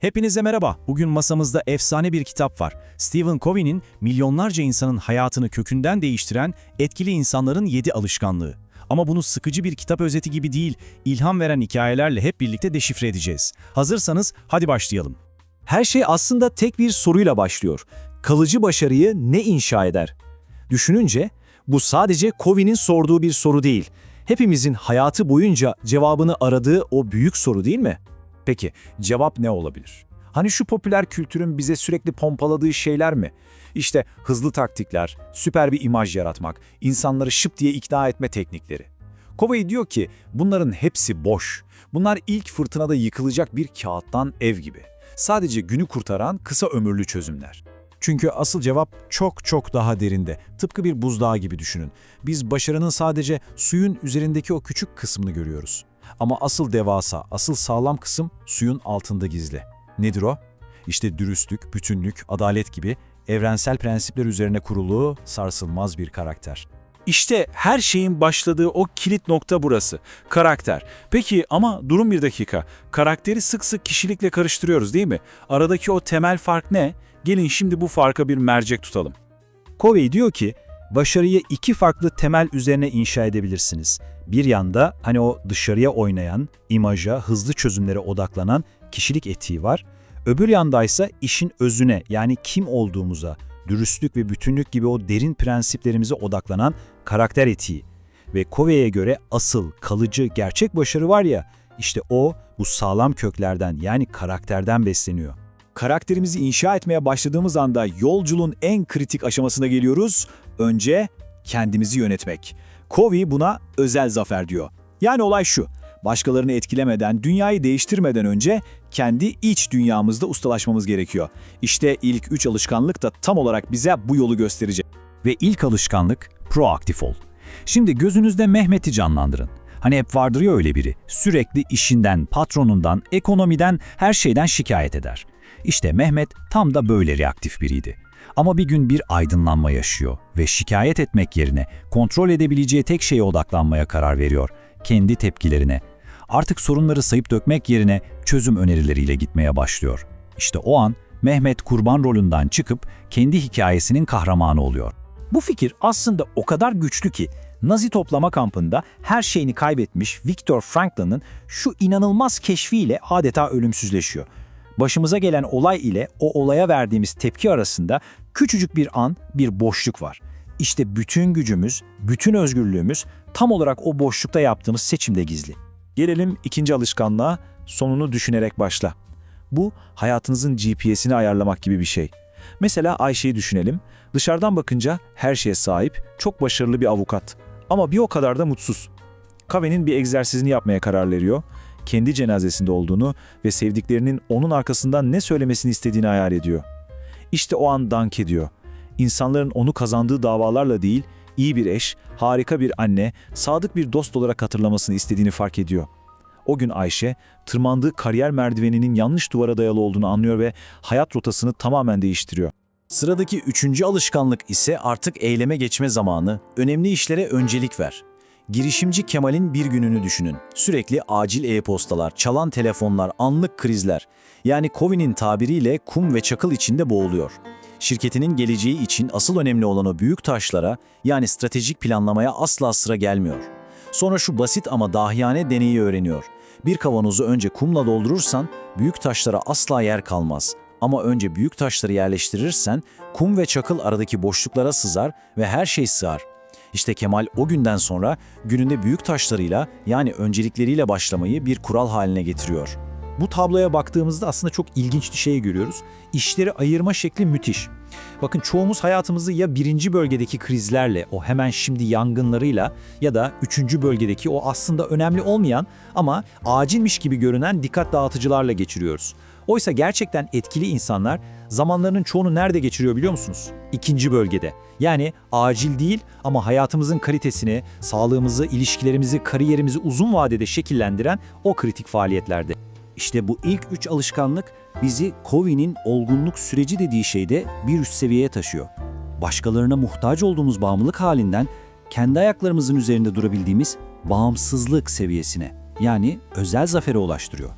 Hepinize merhaba. Bugün masamızda efsane bir kitap var. Stephen Covey'nin milyonlarca insanın hayatını kökünden değiştiren Etkili İnsanların 7 Alışkanlığı. Ama bunu sıkıcı bir kitap özeti gibi değil, ilham veren hikayelerle hep birlikte deşifre edeceğiz. Hazırsanız hadi başlayalım. Her şey aslında tek bir soruyla başlıyor. Kalıcı başarıyı ne inşa eder? Düşününce bu sadece Covey'nin sorduğu bir soru değil. Hepimizin hayatı boyunca cevabını aradığı o büyük soru değil mi? Peki cevap ne olabilir? Hani şu popüler kültürün bize sürekli pompaladığı şeyler mi? İşte hızlı taktikler, süper bir imaj yaratmak, insanları şıp diye ikna etme teknikleri. Covey diyor ki bunların hepsi boş. Bunlar ilk fırtınada yıkılacak bir kağıttan ev gibi. Sadece günü kurtaran kısa ömürlü çözümler. Çünkü asıl cevap çok çok daha derinde. Tıpkı bir buzdağı gibi düşünün. Biz başarının sadece suyun üzerindeki o küçük kısmını görüyoruz. Ama asıl devasa, asıl sağlam kısım suyun altında gizli. Nedir o? İşte dürüstlük, bütünlük, adalet gibi evrensel prensipler üzerine kurulu sarsılmaz bir karakter. İşte her şeyin başladığı o kilit nokta burası. Karakter. Peki ama durun bir dakika. Karakteri sık sık kişilikle karıştırıyoruz değil mi? Aradaki o temel fark ne? Gelin şimdi bu farka bir mercek tutalım. Covey diyor ki, başarıyı iki farklı temel üzerine inşa edebilirsiniz. Bir yanda hani o dışarıya oynayan, imaja, hızlı çözümlere odaklanan kişilik etiği var. Öbür yandaysa işin özüne yani kim olduğumuza, dürüstlük ve bütünlük gibi o derin prensiplerimize odaklanan karakter etiği. Ve Covey'e göre asıl, kalıcı, gerçek başarı var ya, işte o bu sağlam köklerden yani karakterden besleniyor. Karakterimizi inşa etmeye başladığımız anda yolculuğun en kritik aşamasına geliyoruz. Önce kendimizi yönetmek. Covey buna özel zafer diyor. Yani olay şu, başkalarını etkilemeden, dünyayı değiştirmeden önce kendi iç dünyamızda ustalaşmamız gerekiyor. İşte ilk üç alışkanlık da tam olarak bize bu yolu gösterecek. Ve ilk alışkanlık proaktif ol. Şimdi gözünüzde Mehmet'i canlandırın. Hani hep vardır ya öyle biri. Sürekli işinden, patronundan, ekonomiden, her şeyden şikayet eder. İşte Mehmet tam da böyle reaktif biriydi. Ama bir gün bir aydınlanma yaşıyor ve şikayet etmek yerine kontrol edebileceği tek şeye odaklanmaya karar veriyor. Kendi tepkilerine. Artık sorunları sayıp dökmek yerine çözüm önerileriyle gitmeye başlıyor. İşte o an Mehmet kurban rolünden çıkıp kendi hikayesinin kahramanı oluyor. Bu fikir aslında o kadar güçlü ki Nazi toplama kampında her şeyini kaybetmiş Viktor Franklin'ın şu inanılmaz keşfiyle adeta ölümsüzleşiyor. Başımıza gelen olay ile o olaya verdiğimiz tepki arasında küçücük bir an, bir boşluk var. İşte bütün gücümüz, bütün özgürlüğümüz tam olarak o boşlukta yaptığımız seçimde gizli. Gelelim ikinci alışkanlığa, sonunu düşünerek başla. Bu hayatınızın GPS'ini ayarlamak gibi bir şey. Mesela Ayşe'yi düşünelim. Dışarıdan bakınca her şeye sahip, çok başarılı bir avukat. Ama bir o kadar da mutsuz. Kave'nin bir egzersizini yapmaya karar veriyor. Kendi cenazesinde olduğunu ve sevdiklerinin onun arkasından ne söylemesini istediğini hayal ediyor. İşte o an dank ediyor. İnsanların onu kazandığı davalarla değil, iyi bir eş, harika bir anne, sadık bir dost olarak hatırlamasını istediğini fark ediyor. O gün Ayşe, tırmandığı kariyer merdiveninin yanlış duvara dayalı olduğunu anlıyor ve hayat rotasını tamamen değiştiriyor. Sıradaki üçüncü alışkanlık ise artık eyleme geçme zamanı, önemli işlere öncelik ver. Girişimci Kemal'in bir gününü düşünün. Sürekli acil e-postalar, çalan telefonlar, anlık krizler. Yani Covey'nin tabiriyle kum ve çakıl içinde boğuluyor. Şirketinin geleceği için asıl önemli olan o büyük taşlara, yani stratejik planlamaya asla sıra gelmiyor. Sonra şu basit ama dahiyane deneyi öğreniyor. Bir kavanozu önce kumla doldurursan büyük taşlara asla yer kalmaz. Ama önce büyük taşları yerleştirirsen kum ve çakıl aradaki boşluklara sızar ve her şey sığar. İşte Kemal o günden sonra gününde büyük taşlarıyla yani öncelikleriyle başlamayı bir kural haline getiriyor. Bu tabloya baktığımızda aslında çok ilginç bir şey görüyoruz. İşleri ayırma şekli müthiş. Bakın çoğumuz hayatımızı ya birinci bölgedeki krizlerle, o hemen şimdi yangınlarıyla ya da üçüncü bölgedeki o aslında önemli olmayan ama acilmiş gibi görünen dikkat dağıtıcılarla geçiriyoruz. Oysa gerçekten etkili insanlar zamanlarının çoğunu nerede geçiriyor biliyor musunuz? İkinci bölgede. Yani acil değil ama hayatımızın kalitesini, sağlığımızı, ilişkilerimizi, kariyerimizi uzun vadede şekillendiren o kritik faaliyetlerde. İşte bu ilk üç alışkanlık bizi Covey'nin olgunluk süreci dediği şeyde bir üst seviyeye taşıyor. Başkalarına muhtaç olduğumuz bağımlılık halinden kendi ayaklarımızın üzerinde durabildiğimiz bağımsızlık seviyesine yani özel zafere ulaştırıyor.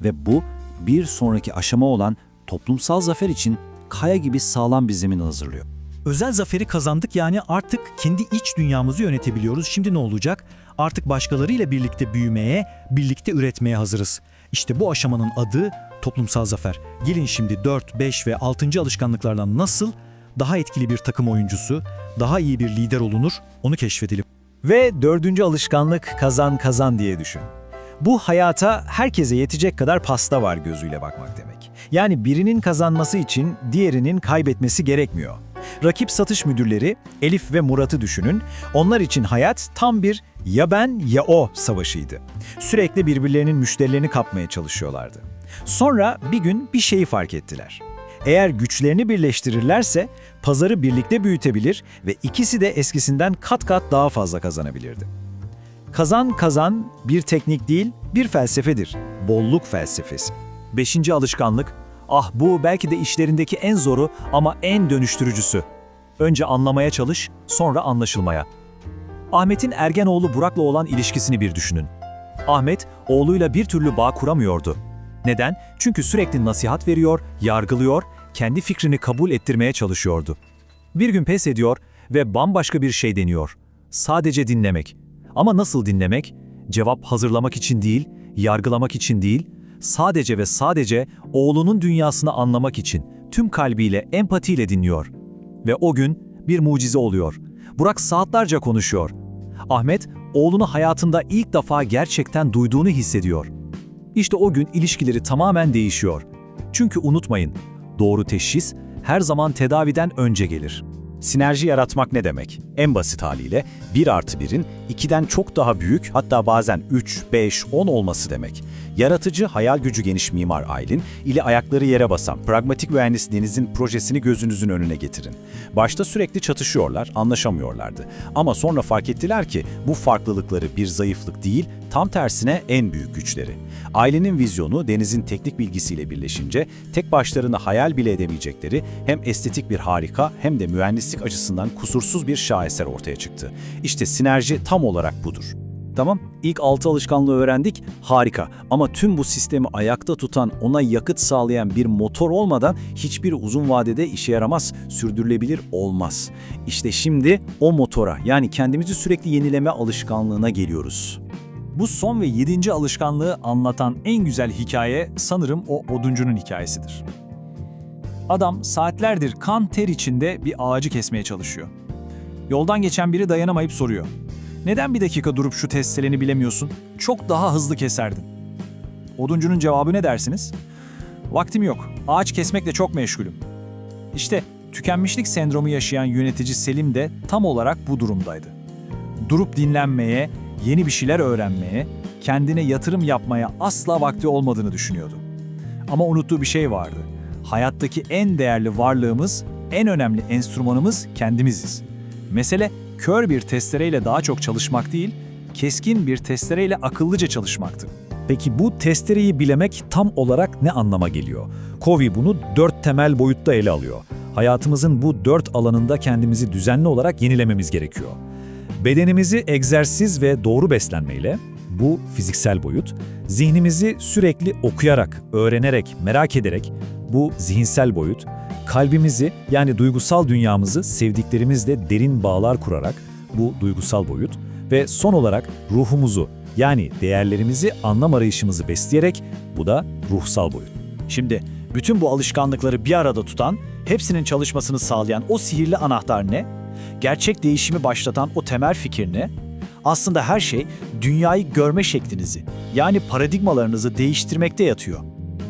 Ve bu bir sonraki aşama olan toplumsal zafer için kaya gibi sağlam bir zemin hazırlıyor. Özel zaferi kazandık yani artık kendi iç dünyamızı yönetebiliyoruz. Şimdi ne olacak? Artık başkalarıyla birlikte büyümeye, birlikte üretmeye hazırız. İşte bu aşamanın adı toplumsal zafer. Gelin şimdi 4, 5 ve 6. alışkanlıklardan nasıl daha etkili bir takım oyuncusu, daha iyi bir lider olunur onu keşfedelim. Ve dördüncü alışkanlık kazan kazan diye düşün. Bu hayata herkese yetecek kadar pasta var gözüyle bakmak demek. Yani birinin kazanması için diğerinin kaybetmesi gerekmiyor. Rakip satış müdürleri Elif ve Murat'ı düşünün. Onlar için hayat tam bir ya ben ya o savaşıydı. Sürekli birbirlerinin müşterilerini kapmaya çalışıyorlardı. Sonra bir gün bir şeyi fark ettiler. Eğer güçlerini birleştirirlerse pazarı birlikte büyütebilir ve ikisi de eskisinden kat kat daha fazla kazanabilirdi. Kazan kazan bir teknik değil, bir felsefedir. Bolluk felsefesi. Beşinci alışkanlık, ah bu belki de işlerindeki en zoru ama en dönüştürücüsü. Önce anlamaya çalış, sonra anlaşılmaya. Ahmet'in Ergenoğlu Burak'la olan ilişkisini bir düşünün. Ahmet, oğluyla bir türlü bağ kuramıyordu. Neden? Çünkü sürekli nasihat veriyor, yargılıyor, kendi fikrini kabul ettirmeye çalışıyordu. Bir gün pes ediyor ve bambaşka bir şey deniyor. Sadece dinlemek. Ama nasıl dinlemek? Cevap hazırlamak için değil, yargılamak için değil, sadece ve sadece oğlunun dünyasını anlamak için tüm kalbiyle, empatiyle dinliyor. Ve o gün bir mucize oluyor. Burak saatlerce konuşuyor. Ahmet, oğlunu hayatında ilk defa gerçekten duyduğunu hissediyor. İşte o gün ilişkileri tamamen değişiyor. Çünkü unutmayın, doğru teşhis her zaman tedaviden önce gelir. Sinerji yaratmak ne demek? En basit haliyle 1 artı 1'in 2'den çok daha büyük hatta bazen 3, 5, 10 olması demek. Yaratıcı, hayal gücü geniş mimar Aylin ile ayakları yere basan pragmatik mühendis Deniz'in projesini gözünüzün önüne getirin. Başta sürekli çatışıyorlar, anlaşamıyorlardı. Ama sonra fark ettiler ki bu farklılıkları bir zayıflık değil, tam tersine en büyük güçleri. Ailenin vizyonu Deniz'in teknik bilgisiyle birleşince tek başlarına hayal bile edemeyecekleri hem estetik bir harika hem de mühendislik açısından kusursuz bir şaheser ortaya çıktı. İşte sinerji tam olarak budur. Tamam, ilk altı alışkanlığı öğrendik, harika. Ama tüm bu sistemi ayakta tutan, ona yakıt sağlayan bir motor olmadan hiçbir uzun vadede işe yaramaz, sürdürülebilir olmaz. İşte şimdi o motora, yani kendimizi sürekli yenileme alışkanlığına geliyoruz. Bu son ve yedinci alışkanlığı anlatan en güzel hikaye sanırım o oduncunun hikayesidir. Adam saatlerdir kan ter içinde bir ağacı kesmeye çalışıyor. Yoldan geçen biri dayanamayıp soruyor. Neden bir dakika durup şu testeleni bilemiyorsun? Çok daha hızlı keserdin. Oduncunun cevabı ne dersiniz? Vaktim yok. Ağaç kesmekle çok meşgulüm. İşte tükenmişlik sendromu yaşayan yönetici Selim de tam olarak bu durumdaydı. Durup dinlenmeye, yeni bir şeyler öğrenmeye, kendine yatırım yapmaya asla vakti olmadığını düşünüyordu. Ama unuttuğu bir şey vardı. Hayattaki en değerli varlığımız, en önemli enstrümanımız kendimiziz. Mesele kör bir testereyle daha çok çalışmak değil, keskin bir testereyle akıllıca çalışmaktı. Peki bu testereyi bilemek tam olarak ne anlama geliyor? Covey bunu dört temel boyutta ele alıyor. Hayatımızın bu dört alanında kendimizi düzenli olarak yenilememiz gerekiyor. Bedenimizi egzersiz ve doğru beslenmeyle, bu fiziksel boyut, zihnimizi sürekli okuyarak, öğrenerek, merak ederek, bu zihinsel boyut, kalbimizi yani duygusal dünyamızı sevdiklerimizle derin bağlar kurarak, bu duygusal boyut ve son olarak ruhumuzu yani değerlerimizi anlam arayışımızı besleyerek, bu da ruhsal boyut. Şimdi bütün bu alışkanlıkları bir arada tutan, hepsinin çalışmasını sağlayan o sihirli anahtar ne? Gerçek değişimi başlatan o temel fikir ne? Aslında her şey dünyayı görme şeklinizi, yani paradigmalarınızı değiştirmekte yatıyor.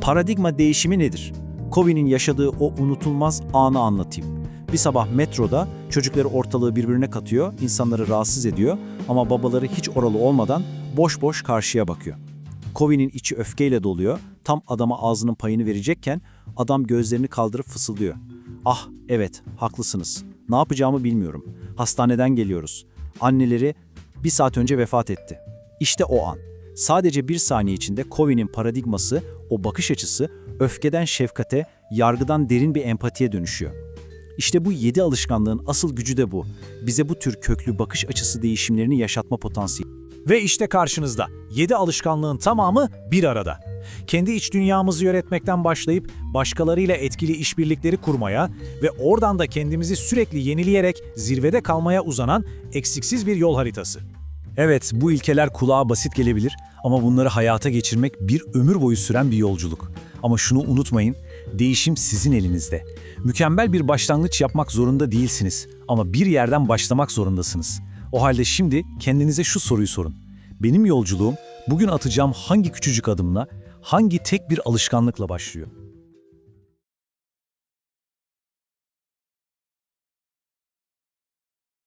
Paradigma değişimi nedir? Covey'nin yaşadığı o unutulmaz anı anlatayım. Bir sabah metroda çocukları ortalığı birbirine katıyor, insanları rahatsız ediyor ama babaları hiç oralı olmadan boş boş karşıya bakıyor. Covey'nin içi öfkeyle doluyor. Tam adama ağzının payını verecekken adam gözlerini kaldırıp fısıldıyor. Ah evet haklısınız. Ne yapacağımı bilmiyorum. Hastaneden geliyoruz. Anneleri bir saat önce vefat etti. İşte o an. Sadece bir saniye içinde Covey'nin paradigması, o bakış açısı öfkeden şefkate, yargıdan derin bir empatiye dönüşüyor. İşte bu yedi alışkanlığın asıl gücü de bu. Bize bu tür köklü bakış açısı değişimlerini yaşatma potansiyeli. Ve işte karşınızda 7 alışkanlığın tamamı bir arada. Kendi iç dünyamızı yönetmekten başlayıp başkalarıyla etkili işbirlikleri kurmaya ve oradan da kendimizi sürekli yenileyerek zirvede kalmaya uzanan eksiksiz bir yol haritası. Evet, bu ilkeler kulağa basit gelebilir ama bunları hayata geçirmek bir ömür boyu süren bir yolculuk. Ama şunu unutmayın, değişim sizin elinizde. Mükemmel bir başlangıç yapmak zorunda değilsiniz ama bir yerden başlamak zorundasınız. O halde şimdi kendinize şu soruyu sorun. Benim yolculuğum bugün atacağım hangi küçücük adımla, hangi tek bir alışkanlıkla başlıyor?